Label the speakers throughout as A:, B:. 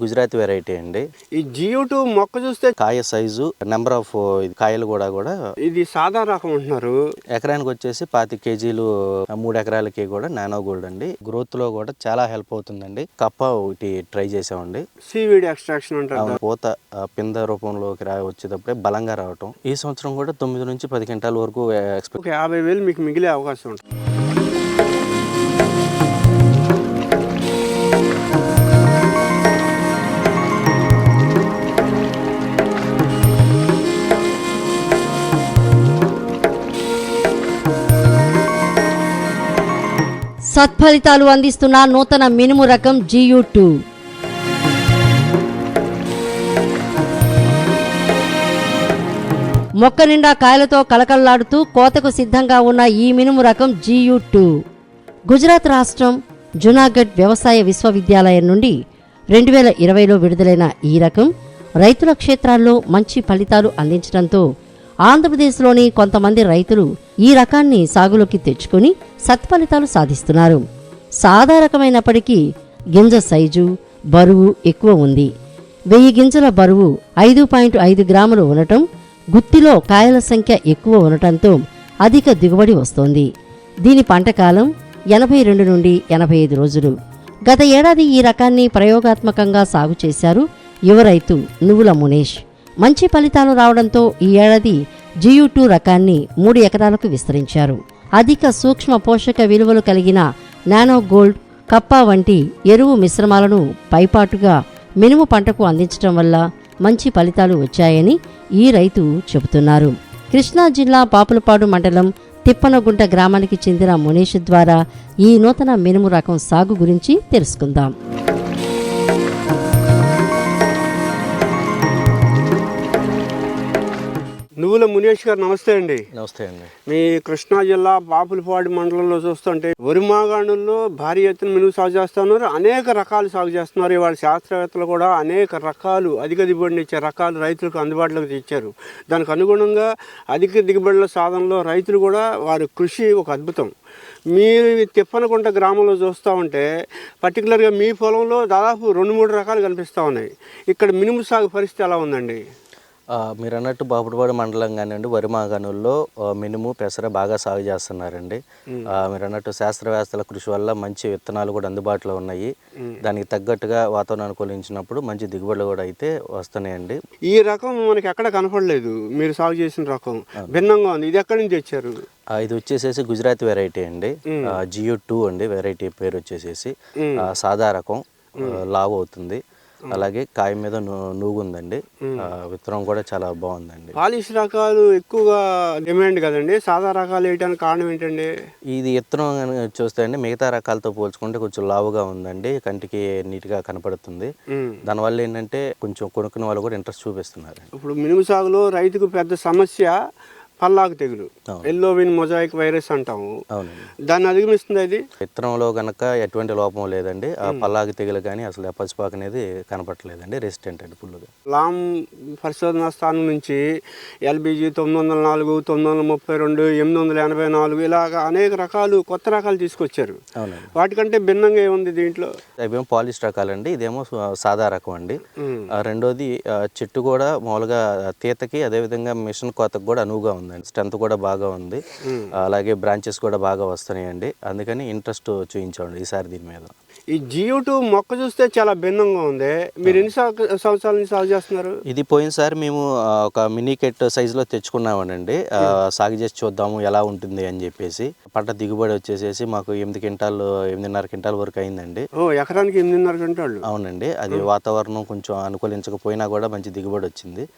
A: Gujarati variety అండి.
B: ఈ Jio two మొక్క చూస్తే
A: కాయ సైజు నెంబర్ ఆఫ్ కాయలు కూడా కూడా
B: ఇది సాదా రకం అంటున్నారు.
A: ఎకరానికి వచ్చేసి పాతి కేజీలు మూడు ఎకరాలకి కూడా నానో గోల్డ్ అండి. గ్రోత్లో కూడా చాలా హెల్ప్ అవుతుందండి. కప్ప ఒకటి ట్రై చేసామండి.
B: సీవీడ్ ఎక్స్ట్రాక్షన్ అంటారు
A: ఆ పూత పింద రూపంలోకి రా వచ్చేటప్పుడే బలంగా రావటం. ఈ సంవత్సరం కూడా తొమ్మిది నుంచి పది క్వింటాల వరకు ఎక్స్పెక్ట్
B: యాభై వేలు మీకు మిగిలే అవకాశం ఉంటుంది.
C: సత్ఫలితాలు అందిస్తున్న నూతన మినుము రకం జియూ టూ మొక్క నిండా కాయలతో కలకల్లాడుతూ కోతకు సిద్ధంగా ఉన్న ఈ మినుము రకం జియూ టూ గుజరాత్ రాష్ట్రం జునాగఢ్ వ్యవసాయ విశ్వవిద్యాలయం నుండి రెండు వేల ఇరవైలో విడుదలైన ఈ రకం రైతుల క్షేత్రాల్లో మంచి ఫలితాలు అందించడంతో ఆంధ్రప్రదేశ్లోని కొంతమంది రైతులు ఈ రకాన్ని సాగులోకి తెచ్చుకొని సత్ఫలితాలు సాధిస్తున్నారు. సాదా రకమైనప్పటికీ గింజ సైజు బరువు ఎక్కువ ఉంది. వెయ్యి గింజల బరువు ఐదు పాయింట్ ఐదు గ్రాములు ఉండటం గుత్తిలో కాయల సంఖ్య ఎక్కువ ఉండటంతో అధిక దిగుబడి వస్తోంది. దీని పంటకాలం ఎనభై రెండు నుండి ఎనభై ఐదు రోజులు. గత ఏడాది ఈ రకాన్ని ప్రయోగాత్మకంగా సాగు చేశారు యువ రైతు నువ్వుల మునేష్. మంచి ఫలితాలు రావడంతో ఈ ఏడాది జియు టూ రకాన్ని మూడు ఎకరాలకు విస్తరించారు. అధిక సూక్ష్మ పోషక విలువలు కలిగిన నానో గోల్డ్ కప్పా వంటి ఎరువు మిశ్రమాలను పైపాటుగా మినుము పంటకు అందించడం వల్ల మంచి ఫలితాలు వచ్చాయని ఈ రైతు చెబుతున్నారు. కృష్ణా జిల్లా పాపులపాడు మండలం తిప్పనగుంట గ్రామానికి చెందిన మునీష్ ద్వారా ఈ నూతన మినుము రకం సాగు గురించి తెలుసుకుందాం.
B: నువ్వుల మునేష్ గారు నమస్తే అండి.
A: నమస్తే అండి.
B: మీ కృష్ణా జిల్లా బాపులపాడు మండలంలో చూస్తుంటే వరి మాగాణుల్లో భారీ ఎత్తున మినుగు సాగు చేస్తున్నారు. అనేక రకాలు సాగు చేస్తున్నారు. ఇవాళ శాస్త్రవేత్తలు కూడా అనేక రకాలు అధిక దిగుబడిని ఇచ్చే రకాలు రైతులకు అందుబాటులోకి తెచ్చారు. దానికి అనుగుణంగా అధిక దిగుబడుల సాధనలో రైతులు కూడా వారి కృషి ఒక అద్భుతం. మీరు తిప్పనకుంట గ్రామంలో చూస్తూ ఉంటే పర్టికులర్గా మీ పొలంలో దాదాపు రెండు మూడు రకాలు కనిపిస్తూ ఉన్నాయి. ఇక్కడ మినుము సాగు పరిస్థితి ఎలా ఉందండి?
A: మీరు అన్నట్టు బాపుడుపాడు మండలం కానివ్వండి వరి మాగాణుల్లో మినుము పెసర బాగా సాగు చేస్తున్నారండి. మీరు అన్నట్టు శాస్త్రవేత్తల కృషి వల్ల మంచి విత్తనాలు కూడా అందుబాటులో ఉన్నాయి. దానికి తగ్గట్టుగా వాతావరణం అనుకూలించినప్పుడు మంచి దిగుబడులు కూడా అయితే వస్తున్నాయండి.
B: ఈ రకం మనకి ఎక్కడ కనపడలేదు. మీరు సాగు చేసిన రకం. భిన్నంగా ఉంది. ఇది ఎక్కడి నుంచి తెచ్చారు?
A: ఆ, ఇది వచ్చేసేసి గుజరాతీ వెరైటీ అండి. జియో టూ అండి. వెరైటీ పేరు వచ్చేసేసి. సాదా రకం. లావు అవుతుంది. అలాగే కాయ మీద నూగు ఉందండి విత్తనం కూడా చాలా బాగుందండి.
B: పాలిష్ రకాలు ఎక్కువగా డిమాండ్ కదండి. సాదా రకాలు వేయడానికి కారణం ఏంటండి?
A: ఇది విత్తనం చూస్తే అండి మిగతా రకాలతో పోల్చుకుంటే కొంచెం లావుగా ఉందండి. కంటికి నీట్గా కనపడుతుంది. దానివల్ల ఏంటంటే కొంచెం కొనుక్కునే వాళ్ళు కూడా ఇంట్రెస్ట్ చూపిస్తున్నారు.
B: ఇప్పుడు మినుము సాగులో రైతుకు పెద్ద సమస్య పల్లాకు తెగులు. ఎల్లోవిన్ మొజాయిక్ వైరస్ అంటాము. దాన్ని అధిగమిస్తుంది అది
A: విత్తనంలో గనక ఎటువంటి లోపం లేదండి. ఆ పల్లాకి తెగులు కానీ అసలు పసుపాకు అనేది కనపడలేదండి రెసిస్టెంట్ అండి ఫుల్గా
B: లామ్ పరిశోధనా స్థానం నుంచి ఎల్బీజీ తొమ్మిది వందల నాలుగు తొమ్మిది వందల ముప్పై రెండు ఎనిమిది వందల ఎనభై నాలుగు ఇలాగ అనేక రకాలు కొత్త రకాలు తీసుకొచ్చారు. వాటికంటే భిన్నంగా ఏముంది దీంట్లో?
A: అవేమో పాలిష్ రకాలండి ఇదేమో సాదా రకం అండి. రెండోది చెట్టు కూడా మామూలుగా తీతకి అదేవిధంగా మిషన్ కోతకు కూడా అనువుగా ఉందండి స్ట్రెంత్ కూడా బాగా ఉంది. అలాగే బ్రాంచెస్ కూడా బాగా వస్తున్నాయండి. అందుకని ఇంట్రెస్ట్ చూపించామండి ఈసారి దీని మీద.
B: ఈ జియో టూ మొక్క చూస్తే చాలా భిన్నంగా ఉంది. మీరు ఎన్ని సంవ- సంవత్సరాల నుంచి సాగు చేస్తున్నారు?
A: ఇది పోయినసారి మేము ఒక మినీ కెట్ సైజులో తెచ్చుకున్నామనండి. సాగు చేసి చూద్దాము ఎలా ఉంటుంది అని చెప్పేసి. పంట దిగుబడి వచ్చేసేసి మాకు ఎనిమిది క్వింటాలు ఎనిమిదిన్నర క్వింటాల్ వరకు అయిందండి.
B: ఓ ఎకరానికి ఎనిమిదిన్నర గంటలు
A: అవునండి. అది వాతావరణం కొంచెం అనుకూలించకపోయినా కూడా మంచి దిగుబడి వచ్చింది.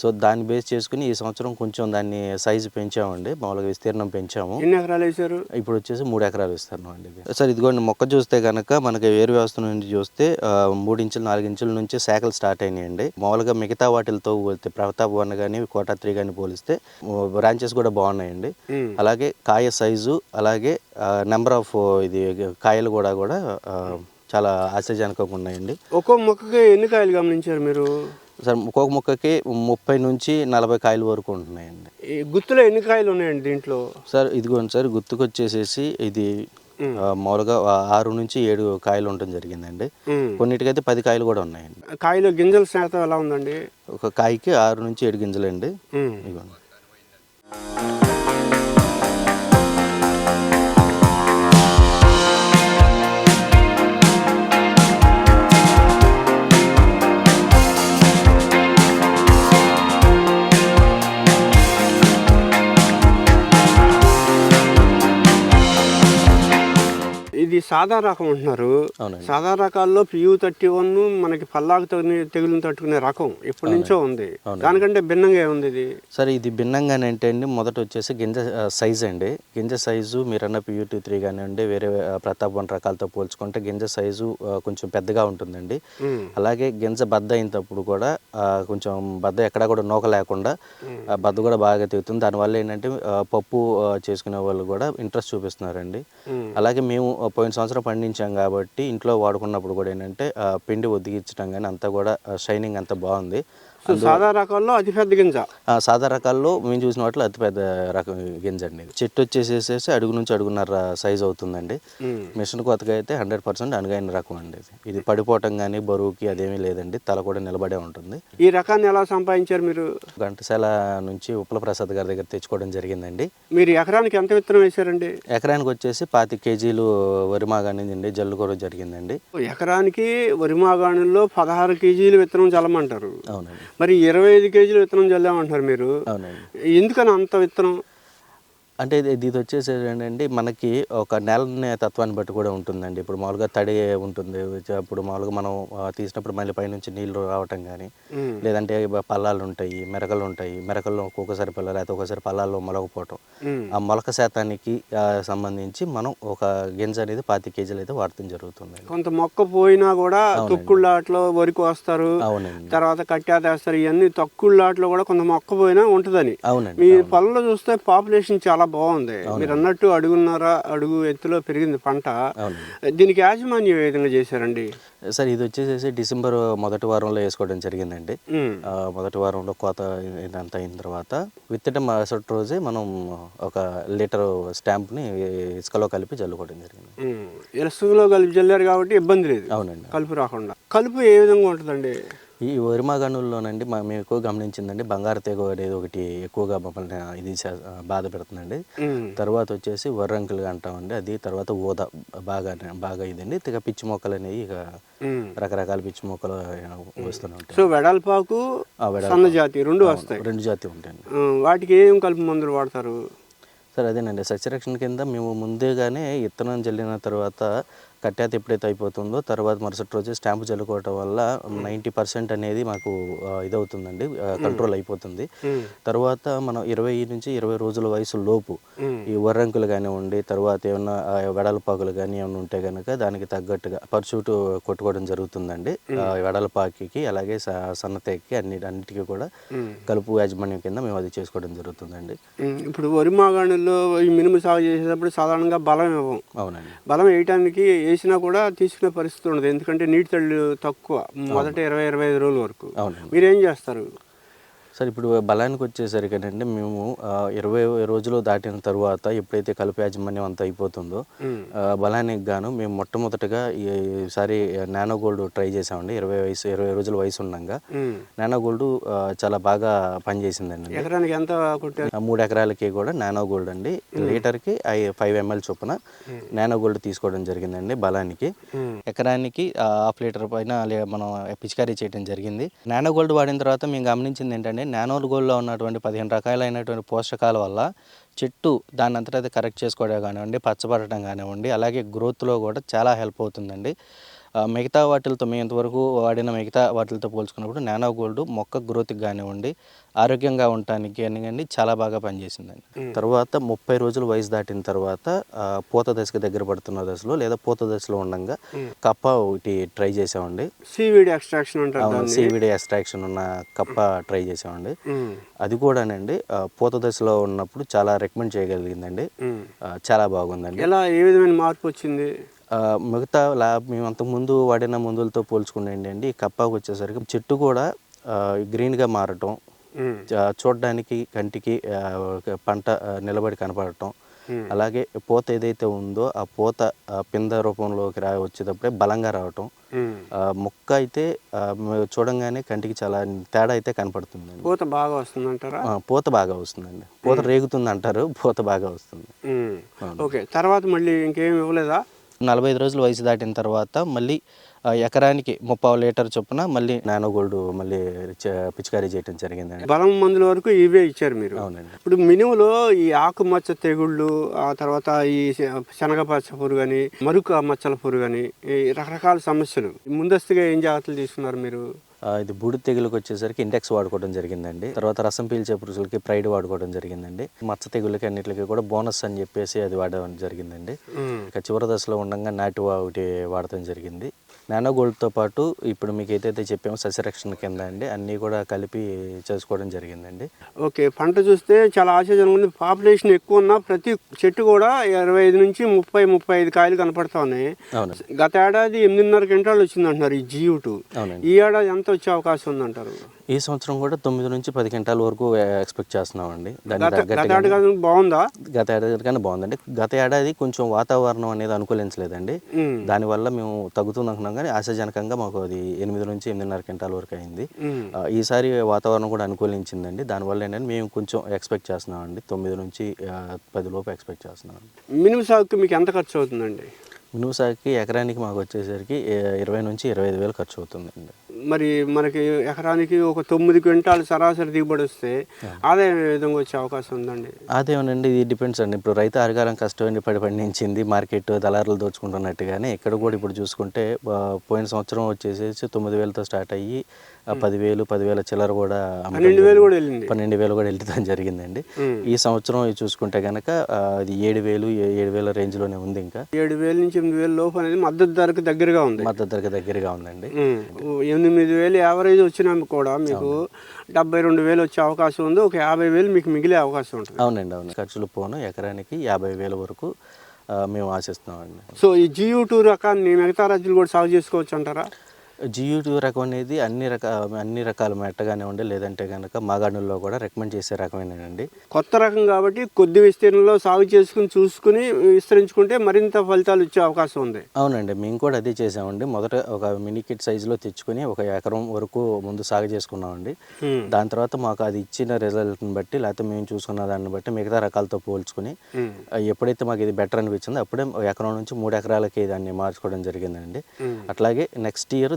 A: సో దాన్ని బేస్ చేసుకుని ఈ సంవత్సరం కొంచెం దాన్ని సైజు పెంచామండి. మామూలుగా విస్తీర్ణం పెంచాము.
B: ఎన్ని ఎకరాలు వేసారు
A: ఇప్పుడు వచ్చేసి మూడు ఎకరాలు ఇస్తాను అండి సార్ ఇదిగోండి మొక్క చూస్తే కనుక మనకి వేరు వ్యవస్థ నుంచి చూస్తే ఆ, మూడు ఇంచులు నాలుగు ఇంచుల నుంచి శాఖలు స్టార్ట్ అయినాయండి. మామూలుగా మిగతా వాటిలతో పోలిస్తే ప్రతాప్ వన్ కానీ కోటా త్రీ కానీ పోలిస్తే బ్రాంచెస్ కూడా బాగున్నాయండి. అలాగే కాయ సైజు అలాగే నెంబర్ ఆఫ్ ఇది కాయలు కూడా కూడా చాలా ఆశాజనకంగా ఉన్నాయండి.
B: ఒక్కో మొక్కకి ఎన్ని కాయలు గమనించారు మీరు?
A: సార్ ఒక్కొక్క మొక్కకి ముప్పై నుంచి నలభై కాయల వరకు ఉంటున్నాయండి.
B: గుత్తులో ఎన్ని కాయలు ఉన్నాయండి దీంట్లో?
A: సార్ ఇదిగోండి సార్ గుర్తుకొచ్చేసేసి ఇది మామూలుగా ఆరు నుంచి ఏడు కాయలు ఉండటం జరిగిందండి. కొన్నిటికైతే పది కాయలు కూడా ఉన్నాయండి.
B: కాయలో గింజల శాతం ఎలా ఉందండి?
A: ఒక కాయకి ఆరు నుంచి ఏడు గింజలండి.
B: ఉమ్. ఇది సాదా రకం అంటున్నారు. సాదా రకాల్లో పియూ థర్టీ వన్ మనకి పల్లాకు తగిన తెగులు తట్టుకునే రకం ఎప్పటి నుంచో ఉంది. దానికంటే భిన్నంగా ఏముంది ఇది?
A: సరే ఇది భిన్నంగానే అంటే అండి మొదట వచ్చేసి గింజ సైజ్ అండి. గింజ సైజు మీరన్న పియూటీ త్రీ కానివ్వండి వేరే ప్రతాప్ వన్ రకాలతో పోల్చుకుంటే గింజ సైజు కొంచెం పెద్దగా ఉంటుందండి. అలాగే గింజ బద్ద అయినప్పుడు కూడా కొంచెం బద్ద ఎక్కడా కూడా నూక లేకుండా బద్ద కూడా బాగా తెగుతుంది దానివల్ల ఏంటంటే పప్పు చేసుకునే వాళ్ళు కూడా ఇంట్రెస్ట్ చూపిస్తున్నారండి. అలాగే మేము ఆ, పోయిన సంవత్సరం పండించాం కాబట్టి ఇంట్లో వాడుకున్నప్పుడు కూడా ఏంటంటే పిండి ఒద్దిగించడం కానీ అంతా కూడా షైనింగ్ అంతా బాగుంది.
B: సో సాదా రకాల్లో అతి పెద్ద గింజ.
A: సాదా రకాల్లో మేము చూసిన వాటిలో అతిపెద్ద రకం గింజ అండి. చెట్టు వచ్చేసేసి అడుగు నుంచి అడుగున్నర సైజ్ అవుతుందండి. మిషన్ కొత్తగా అయితే హండ్రెడ్ పర్సెంట్ అనుగైన రకం అండి ఇది. పడిపోవటం కానీ బరువుకి అదేమీ లేదండి. తల కూడా నిలబడే ఉంటుంది.
B: ఈ రకాన్ని ఎలా సంపాదించారు మీరు?
A: ఘంటసాల నుంచి ఉప్పల ప్రసాద్ గారి దగ్గర తెచ్చుకోవడం జరిగిందండి.
B: మీరు ఎకరానికి ఎంత విత్తనం వేశారండి?
A: ఎకరానికి వచ్చేసి పాతి కేజీలు వరి మాగానిందండి జల్లుకోవడం జరిగిందండి.
B: ఎకరానికి వరి మాగాణుల్లో పదహారు కేజీలు విత్తనం చల్లమంటారు.
A: అవునండి.
B: మరి ఇరవై ఐదు కేజీలు విత్తనం చల్లామంటారు మీరు. ఎందుకని అంత విత్తనం?
A: అంటే ఇది ఇది వచ్చేసి ఏంటంటే మనకి ఒక నేల తత్వాన్ని బట్టి కూడా ఉంటుందండి. ఇప్పుడు మామూలుగా తడి ఉంటుంది అప్పుడు మామూలుగా మనం తీసినప్పుడు మళ్ళీ పైనుంచి నీళ్ళు రావటం కానీ. లేదంటే పల్లాలు ఉంటాయి మెరకలు ఉంటాయి. మెరకల్లో ఒక్కొక్కసారి పిల్లలు లేకపోతే ఒకసారి పల్లాల్లో మొలకపోవటం. ఆ మొలక శాతానికి సంబంధించి మనం ఒక గింజ అనేది పాతి కేజీలు అయితే వాడటం జరుగుతుంది.
B: కొంత మొక్క పోయినా కూడా తొక్కుళ్ళాట్లో వరికి వస్తారు.
A: అవునండి.
B: తర్వాత కట్టేస్తారు ఇవన్నీ తొక్కుళ్ళాట్లో కూడా కొంత మొక్క పోయినా ఉంటుందని.
A: అవునండి
B: మీ పొలంలో చూస్తే పాపులేషన్ చాలా బాగుంది. మీరు అన్నట్టు అడుగున్నర అడుగు ఎత్తులో పెరిగింది పంట. దీనికి యాజమాన్యం ఏ విధంగా చేశారండి?
A: సార్ ఇది వచ్చేసేసి డిసెంబర్ మొదటి వారంలో వేసుకోవడం జరిగిందండి. మొదటి వారంలో కోత ఇదంతా అయిన తర్వాత విత్తడం మరుసటి రోజే మనం ఒక లీటర్ స్టాంప్ని ఇసుకలో కలిపి జల్లుకోవడం జరిగింది.
B: ఇసుకలో కలిపి చల్లారు కాబట్టి ఇబ్బంది లేదు.
A: అవునండి.
B: కలుపు రాకుండా. కలుపు ఏ విధంగా ఉంటుందండి?
A: ఈ వరిమాగనుల్లోనండి మేము ఎక్కువ గమనించిందండి బంగారు తెగ అనేది ఒకటి ఎక్కువగా మమ్మల్ని ఇది బాధ పెడుతుందండి. తర్వాత వచ్చేసి వర్రంకులు అంటామండి. అది తర్వాత ఊద బాగా బాగా ఇదండి. ఇక పిచ్చి మొక్కలు అనేవి ఇక. రకరకాల పిచ్చి మొక్కలు వస్తూనే ఉంటాయి.
B: సో వెడల్పాకు జాతి రెండు వస్తాయి.
A: రెండు జాతి ఉంటాయండి.
B: వాటికి ఏం కలుపు మందులు వాడతారు?
A: సార్ అదేనండి. సస్యరక్షణ కింద మేము ముందేగానే విత్తనం జల్లిన తర్వాత కట్టాత ఎప్పుడైతే అయిపోతుందో తర్వాత మరుసటి రోజు స్టాంపు జల్లుకోవటం వల్ల నైంటీ పర్సెంట్ అనేది మాకు ఇదవుతుందండి. కంట్రోల్ అయిపోతుంది. తర్వాత మనం ఇరవై నుంచి ఇరవై రోజుల వయసు లోపు. ఈ వర్రంకులు కానివ్వండి తర్వాత ఏమన్నా వెడల్పాకులు కానీ ఏమైనా ఉంటే కనుక దానికి తగ్గట్టుగా పర్చూట్ కొట్టుకోవడం జరుగుతుందండి. వెడల్పాకి అలాగే స- సన్నతెక్కి అన్ని అన్నిటికీ కూడా. కలుపు యాజమాన్యం కింద మేము అది చేసుకోవడం జరుగుతుందండి.
B: ఇప్పుడు వరి మాగాణుల్లో ఈ మినుము సాగు చేసేటప్పుడు సాధారణంగా బలం ఇవ్వం.
A: అవునండి.
B: బలం వేయటానికి వేసినా కూడా తీసుకునే పరిస్థితి ఉండదు. ఎందుకంటే నీటి తళ్ళు తక్కువ. మొదట ఇరవై ఇరవై ఐదు రోజుల వరకు. మీరేం చేస్తారు?
A: సార్ ఇప్పుడు బలానికి వచ్చేసరికేనండి మేము ఆ, ఇరవై రోజులు దాటిన తర్వాత ఎప్పుడైతే కలుపు యాజమాన్యం అంతా అయిపోతుందో బలానికి గాను మేము మొట్టమొదటిగా ఈసారి నానో గోల్డ్ ట్రై చేసామండి ఇరవై వయసు ఇరవై రోజుల వయసు ఉండగా. నానో గోల్డ్ చాలా బాగా పనిచేసిందండి.
B: ఎకరానికి ఎంత
A: మూడు ఎకరాలకి కూడా నానో గోల్డ్ అండి. లీటర్కి ఐ ఫైవ్ ఎంఎల్ చొప్పున నానో గోల్డ్ తీసుకోవడం జరిగిందండి బలానికి. ఎకరానికి హాఫ్ లీటర్ పైన లే- మనం పిచికారీ చేయడం జరిగింది. నానో గోల్డ్ వాడిన తర్వాత మేము గమనించింది ఏంటంటే నానో గోల్డ్లో ఉన్నటువంటి పదిహేను రకాలైనటువంటి పోషకాల వల్ల చెట్టు దాని అంతటా కరెక్ట్ చేసుకోవడం కానివ్వండి పచ్చబడటం కానివ్వండి అలాగే గ్రోత్లో కూడా చాలా హెల్ప్ అవుతుందండి. మిగతా వాటిలతో మేము ఇంతవరకు వాడిన మిగతా వాటిలతో పోల్చుకున్నప్పుడు నానో గోల్డ్ మొక్క గ్రోత్కి కానివ్వండి ఆరోగ్యంగా ఉండటానికి కానివ్వండి చాలా బాగా పనిచేసిందండి. తర్వాత ముప్పై రోజులు వయసు దాటిన తర్వాత పూత దశకు దగ్గర పడుతున్న దశలో లేదా పూత దశలో ఉండగా కప్ప ఒకటి ట్రై చేసామండి.
B: సీవీడ్ ఎక్స్ట్రాక్షన్
A: సివిడి ఎక్స్ట్రాక్షన్ ఉన్న కప్ప ట్రై చేసామండి. అది కూడానండి పూత దశలో ఉన్నప్పుడు చాలా రికమెండ్ చేయగలిగిందండి. చాలా బాగుందండి.
B: ఎలా ఏ విధమైన మార్పు వచ్చింది?
A: మిగతా ల్యాబ్ మేము అంతకుముందు వాడిన మందులతో పోల్చుకునేయండి అండి కప్పాకు వచ్చేసరికి చెట్టు కూడా గ్రీన్గా మారటం చూడడానికి కంటికి పంట నిలబడి కనపడటం. అలాగే పూత ఏదైతే ఉందో ఆ పూత పింద రూపంలోకి రా వచ్చేటప్పుడే బలంగా రావటం. మొక్క అయితే చూడంగానే కంటికి చాలా తేడా అయితే కనపడుతుందండి.
B: పూత బాగా వస్తుందంటారా?
A: ఆ, పూత బాగా వస్తుందండి. పూత రేగుతుంది అంటారు పూత బాగా వస్తుంది.
B: ఓకే తర్వాత మళ్ళీ ఇంకేం ఇవ్వలేదా?
A: నలభై ఐదు రోజులు వయసు దాటిన తర్వాత మళ్ళీ ఎకరానికి ముప్పై లీటర్ చొప్పున మళ్ళీ నానో గోల్డ్ మళ్ళీ పిచికారీ చేయడం జరిగిందండి.
B: బలం మందుల వరకు ఇవే ఇచ్చారు మీరు.
A: అవునండి.
B: ఇప్పుడు మినుములో ఈ ఆకుమచ్చ తెగుళ్ళు ఆ తర్వాత ఈ శనగపచ్చ పురుగని మరుక మచ్చల పురుగని ఈ రకరకాల సమస్యలు. ముందస్తుగా ఏం జాగ్రత్తలు తీసుకున్నారు మీరు?
A: ఇది బూడి తెగులకు వచ్చేసరికి ఇండెక్స్ వాడుకోవడం జరిగిందండి. తర్వాత రసం పీల్చే పురుషులకి ప్రైడ్ వాడుకోవడం జరిగిందండి. మచ్చ తెగులకి అన్నిటికీ కూడా బోనస్ అని చెప్పేసి అది వాడడం జరిగిందండి. ఇక చివరి దశలో ఉండగా నాటి ఒకటి వాడటం జరిగింది. నానో గోల్డ్తో పాటు ఇప్పుడు మీకు ఏదైతే చెప్పామో సస్యరక్షణ కింద అండి అన్నీ కూడా కలిపి చేసుకోవడం జరిగిందండి.
B: ఓకే పంట చూస్తే చాలా ఆశ్చర్యంగా ఉంది. పాపులేషన్ ఎక్కువ ఉన్నా ప్రతి చెట్టు కూడా ఇరవై ఐదు నుంచి ముప్పై ముప్పై ఐదు కాయలు కనపడతా ఉన్నాయి. గత ఏడాది ఎనిమిదిన్నర క్వింటాలు వచ్చింది అంటున్నారు ఈ జియూ టూ
A: అవునండి.
B: ఈ ఏడాది ఎంత వచ్చే అవకాశం ఉందంటారు?
A: ఈ సంవత్సరం కూడా తొమ్మిది నుంచి పది క్వింటాల వరకు ఎక్స్పెక్ట్ చేస్తున్నామండి.
B: ఏడాది బాగుందా?
A: గత ఏడాది కన్నా బాగుందండి. గత ఏడాది కొంచెం వాతావరణం అనేది అనుకూలించలేదండి. దానివల్ల మేము తగ్గుతుంది అనుకున్నాం కానీ ఆశాజనకంగా మాకు అది ఎనిమిది నుంచి ఎనిమిదిన్నర క్వింటాల వరకు అయింది. ఈసారి వాతావరణం కూడా అనుకూలించిందండి. దానివల్ల ఏంటంటే మేము కొంచెం ఎక్స్పెక్ట్ చేస్తున్నామండి. తొమ్మిది నుంచి పది లోపు ఎక్స్పెక్ట్ చేస్తున్నాం
B: మినుము సాగుకి మీకు ఎంత ఖర్చు అవుతుందండి?
A: మినుము సాగుకి ఎకరానికి మాకు వచ్చేసరికి ఇరవై నుంచి ఇరవై ఐదు వేలు ఖర్చు అవుతుందండి.
B: మరి మనకి ఎకరానికి ఒక తొమ్మిది క్వింటాలు సరాసరి దిగుబడి వస్తే ఆదాయం విధంగా వచ్చే అవకాశం ఉందండి.
A: అదేమోనండి ఇది డిపెండ్స్ అండి. ఇప్పుడు రైతు అరగాలం కష్టపడి పడి పండించింది మార్కెట్ దళారులు దోచుకుంటున్నట్టుగానే ఇక్కడ కూడా ఇప్పుడు చూసుకుంటే పోయిన సంవత్సరం వచ్చేసేసి తొమ్మిది వేలతో స్టార్ట్ అయ్యి పదివేలు పదివేల చిల్లర కూడా
B: పన్నెండు వేలు కూడా వెళ్ళింది.
A: పన్నెండు వేలు కూడా వెళ్ళడం జరిగిందండి. ఈ సంవత్సరం చూసుకుంటే కనుక అది ఏడు వేలు ఏడు వేల రేంజ్లోనే ఉంది ఇంకా.
B: ఏడు వేల నుంచి ఎనిమిది వేల లోపు అనేది మద్దతు ధరకు దగ్గరగా ఉంది.
A: మద్దతు ధరకు దగ్గరగా ఉందండి.
B: ఎనిమిది వేలు యావరేజ్ వచ్చినా కూడా మీకు డెబ్బై రెండు వేలు వచ్చే అవకాశం ఉంది. ఒక యాభై వేలు మీకు మిగిలే అవకాశం ఉంటుంది.
A: అవునండి అవును. ఖర్చులు పోను. ఎకరానికి యాభై వేల వరకు మేము ఆశిస్తున్నామండి.
B: సో ఈ జియూ టూ రకాన్ని మిగతా రాజ్యాలు కూడా సాగు చేసుకోవచ్చు అంటారా?
A: జియూ రకం అనేది అన్ని రక అన్ని రకాల మెట్టగానే ఉండే లేదంటే కనుక మాగాణుల్లో కూడా రికమెండ్ చేసే రకమేనండి
B: కొత్త రకం కాబట్టి కొద్ది విస్తీర్ణంలో సాగు చేసుకుని చూసుకుని విస్తరించుకుంటే మరింత ఫలితాలు ఇచ్చే అవకాశం ఉంది.
A: అవునండి మేము కూడా అదే చేసామండి. మొదట ఒక మినీ కిట్ సైజులో తెచ్చుకొని ఒక ఎకరం వరకు ముందు సాగు చేసుకున్నామండి. దాని తర్వాత మాకు అది ఇచ్చిన రిజల్ట్ని బట్టి లేకపోతే మేము చూసుకున్న దాన్ని బట్టి మిగతా రకాలతో పోల్చుకుని ఎప్పుడైతే మాకు ఇది బెటర్ అనిపించిందో అప్పుడే ఎకరం నుంచి మూడు ఎకరాలకి దాన్ని మార్చుకోవడం జరిగిందండి. అట్లాగే నెక్స్ట్ ఇయర్